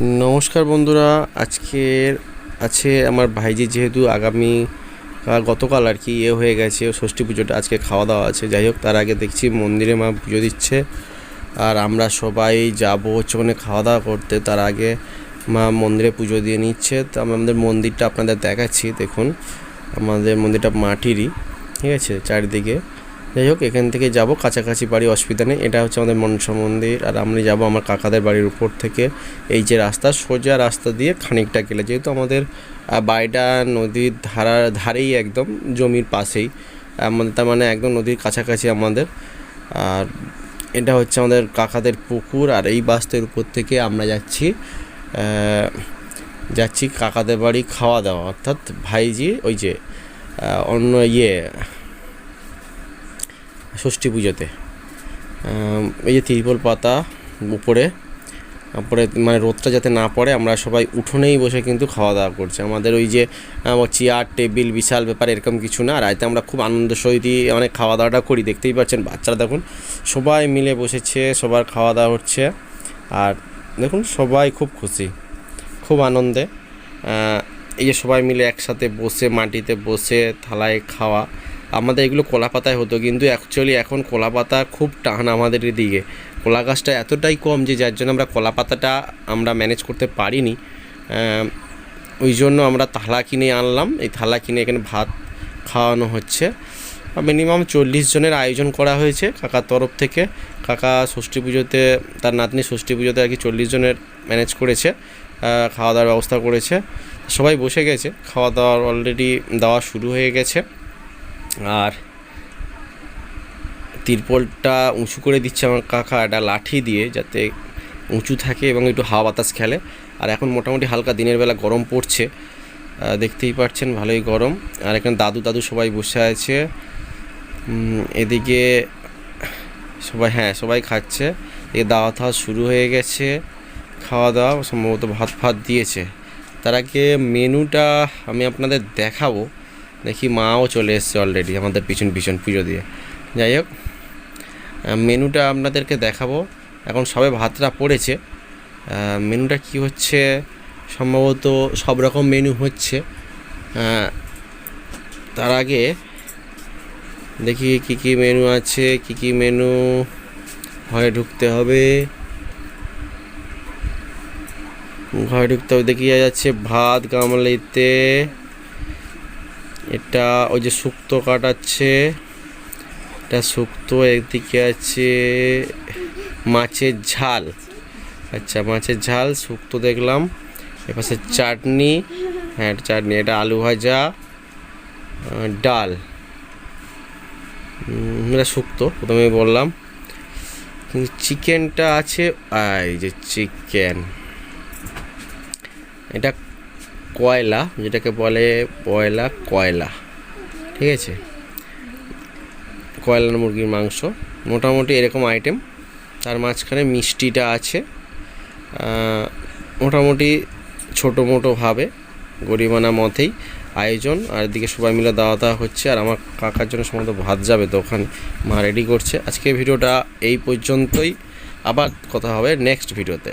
নমস্কার বন্ধুরা, আজকের আছে আমার ভাইজি যেহেতু আগামী গতকাল আর কি ইয়ে হয়ে গেছে ষষ্ঠী পুজোটা আজকে খাওয়া দাওয়া আছে। যাই হোক, তার আগে দেখছি মন্দিরে মা পুজো দিচ্ছে। আর আমরা সবাই যাব হচ্ছে ওখানে খাওয়া দাওয়া করতে, তার আগে মা মন্দিরে পুজো দিয়ে নিচ্ছে। তো আমি আমাদের মন্দিরটা আপনাদের দেখাচ্ছি, দেখুন। আমাদের মন্দিরটা মাটিরই, ঠিক আছে, চারিদিকে। যাই হোক, এখান থেকে যাব, কাছাকাছি বাড়ি, অসুবিধা নেই। এটা হচ্ছে আমাদের মনসা মন্দির, আর আমরা যাব আমার কাকাদের বাড়ির উপর থেকে। এই যে রাস্তা, সোজা রাস্তা দিয়ে খানিকটা গেলে, যেহেতু আমাদের বাড়িটা নদীর ধারা, ধারেই একদম জমির পাশেই। আমাদের তার মানে একদম নদীর কাছাকাছি আমাদের। আর এটা হচ্ছে আমাদের কাকাদের পুকুর, আর এই বাস্তের উপর থেকে আমরা যাচ্ছি যাচ্ছি কাকাদের বাড়ি খাওয়া দাওয়া। অর্থাৎ ভাইজি, ওই যে অন্য ইয়ে ষষ্ঠী পুজোতে। এই যে তিরপল পাতা উপরে, তারপরে মানে রোদটা যাতে না পড়ে, আমরা সবাই উঠোনেই বসে কিন্তু খাওয়া দাওয়া করছি। আমাদের ওই যে চেয়ার টেবিল বিশাল ব্যাপার এরকম কিছু না রাইতে আমরা খুব আনন্দ সহিত অনেক খাওয়া দাওয়াটা করি, দেখতেই পাচ্ছেন বাচ্চারা দেখুন, সবাই মিলে বসেছে, সবার খাওয়া দাওয়া হচ্ছে, আর দেখুন সবাই খুব খুশি, খুব আনন্দে। এই যে সবাই মিলে একসাথে বসে, মাটিতে বসে, থালায় খাওয়া আমাদের এগুলো কলা পাতায় হতো, কিন্তু অ্যাকচুয়ালি এখন কলা পাতা খুব টান আমাদের এদিকে। কলা গাছটা এতটাই কম যে যার জন্য আমরা কলা পাতাটা আমরা ম্যানেজ করতে পারিনি। ওই জন্য আমরা থালা কিনে আনলাম। এই থালা কিনে এখানে ভাত খাওয়ানো হচ্ছে। মিনিমাম চল্লিশ জনের আয়োজন করা হয়েছে কাকার তরফ থেকে। কাকা ষষ্ঠী পুজোতে, তার নাতনি ষষ্ঠী পুজোতে আর কি চল্লিশ জনের ম্যানেজ করেছে। খাওয়া দাওয়ার ব্যবস্থা করেছে। সবাই বসে গেছে। খাওয়া দাওয়ার অলরেডি দেওয়া শুরু হয়ে গেছে। আর তিরপলটা উঁচু করে দিচ্ছে আমার কাকা, একটা লাঠি দিয়ে যাতে উঁচু থাকে এবং একটু হাওয়া বাতাস খেলে। আর এখন মোটামুটি হালকা দিনের বেলা গরম পড়ছে। দেখতেই পাচ্ছেন ভালোই গরম। আর এখানে দাদু দাদু সবাই বসে আছে। এদিকে সবাই হ্যাঁ সবাই খাচ্ছে। এদিকে দাওয়া থাওয়া শুরু হয়ে গেছে। খাওয়া দাওয়া, সম্ভবত ভাত ফাত দিয়েছে। তার আগে মেনুটা আমি আপনাদের দেখাবো। দেখি মাও চলে এসছে অলরেডি আমাদের পিছন পিছন পুজো দিয়ে। যাই হোক মেনুটা আপনাদেরকে দেখাবো। এখন সবে ভাতটা পড়েছে। মেনুটা কি হচ্ছে? সম্ভবত সব রকম মেনু হচ্ছে। তার আগে দেখি কি কি মেনু আছে, কি কি মেনু ঘরে ঢুকতে হবে। ঘরে ঢুকতে হবে দেখি যাচ্ছে ভাত, গামলিতে এটা ওই যে শুক্তো কাটাচ্ছে, এটা শুক্তো একদিকে আছে মাছের ঝাল। আচ্ছা মাছের ঝাল, শুক্তো দেখলাম। এপাশে চাটনি হ্যাঁ চাটনি, এটা আলু ভাজা ডাল। এটা শুক্তো প্রথমে বললাম। কিন্তু চিকেনটা আছে, এই যে চিকেন। এটা কয়লা, যেটাকে বলে পয়লা কয়লা, ঠিক আছে? কয়লার মুরগির মাংস, মোটামুটি এরকম আইটেম তার মাঝখানে মিষ্টিটা আছে মোটামুটি ছোটো মোটোভাবে গরিমানা মতেই আয়োজন। আর এদিকে সবাই মিলে দাওয়া দাওয়া হচ্ছে, আর আমার কাকার জন্য সম্ভবত ভাত যাবে, তো ওখানে মা রেডি করছে। আজকে ভিডিওটা এই পর্যন্তই, আবার কথা হবে নেক্সট ভিডিওতে